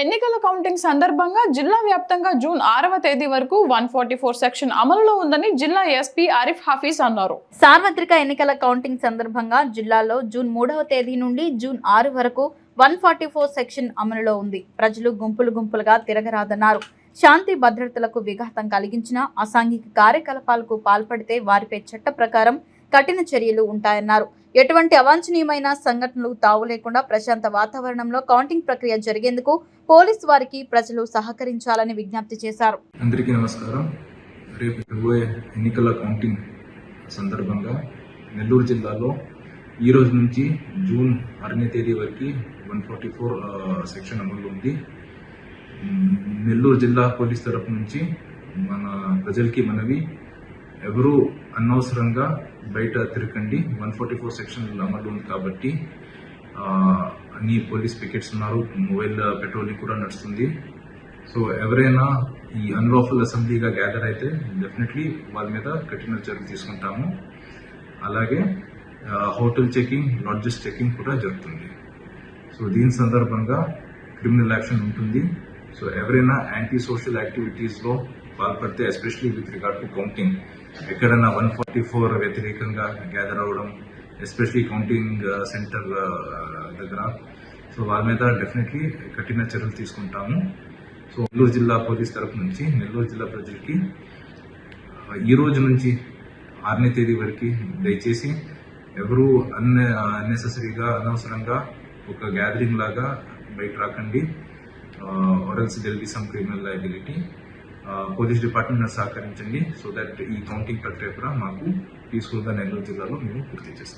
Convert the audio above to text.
ఎన్నికల కౌంటింగ్ సందర్భంగా జిల్లా వ్యాప్తంగా జూన్ ఆరవ తేదీ వరకు వన్ ఫార్టీ ఫోర్ సెక్షన్ అమలులో ఉందని జిల్లా ఎస్పీ ఆరిఫ్ హఫీజ్ అన్నారు. సార్వత్రిక ఎన్నికల కౌంటింగ్ సందర్భంగా జిల్లాలో జూన్ మూడవ తేదీ నుండి జూన్ ఆరు వరకు వన్ ఫార్టీ ఫోర్ సెక్షన్ అమలులో ఉంది. ప్రజలు గుంపులు గుంపులుగా తిరగరాదన్నారు. శాంతి భద్రతలకు విఘాతం కలిగించిన అసాంఘిక కార్యకలాపాలకు పాల్పడితే వారిపై చట్ట ప్రకారం కఠిన చర్యలు ఉంటాయన్నారు. ఎటువంటి అవాంఛనీయమైన సంఘటనలు తావు లేకుండా ప్రశాంత వాతావరణంలో కౌంటింగ్ ప్రక్రియ జరిగేందుకు పోలీస్ వారికి ప్రజలు సహకరించాలని విజ్ఞప్తి చేశారు. అందరికీ నమస్కారం. రేపు జరగబోయే ఎన్నికల కౌంటింగ్ సందర్భంగా నెల్లూరు జిల్లాలో ఈ రోజు నుంచి జూన్ ఆరనే తేదీ వరకు వన్ ఫార్టీ ఫోర్ సెక్షన్ అమలు ఉంది. నెల్లూరు జిల్లా పోలీస్ తరపు నుంచి మన ప్రజలకి మనవి ఎవరు అనవసరంగా బయట తిరగండి వన్ ఫార్టీ ఫోర్ సెక్షన్ అమలు ఉంది కాబట్టి అన్ని పోలీస్ పికెట్స్ ఉన్నారు. మొబైల్ పెట్రోలింగ్ కూడా నడుస్తుంది. సో ఎవరైనా ఈ అన్లాఫుల్ అసెంబ్లీగా గ్యాదర్ అయితే డెఫినెట్లీ వాళ్ళ మీద కఠిన చర్యలు తీసుకుంటాము. అలాగే హోటల్ చెకింగ్ లాడ్జెస్ చెకింగ్ కూడా జరుగుతుంది. సో దీని సందర్భంగా క్రిమినల్ యాక్షన్ ఉంటుంది. సో ఎవరైనా యాంటీ సోషల్ యాక్టివిటీస్లో పాల్పడితే especially with regard to counting ఎక్కడైనా వన్ ఫార్టీ ఫోర్ వ్యతిరేకంగా గ్యాదర్ అవ్వడం ఎస్పెషలీ కౌంటింగ్ సెంటర్ దగ్గర. సో వాళ్ళ మీద డెఫినెట్లీ కఠిన చర్యలు తీసుకుంటాము. సో నెల్లూరు జిల్లా పోలీస్ తరపు నుంచి నెల్లూరు జిల్లా ప్రజలకి ఈ రోజు నుంచి ఆరనే తేదీ వరకు దయచేసి ఎవరు అన్ అన్నెసెసరీగా అనవసరంగా ఒక గ్యాదరింగ్ లాగా బయట రాకండి. Or else there'll be some criminal liability police department సహకరించండి సో దట్ ఈ కౌంటింగ్ ప్రక్రియ కూడా మాకు పీస్ఫుల్గా నెల్లూరు జిల్లాలో మేము పూర్తి చేస్తాం.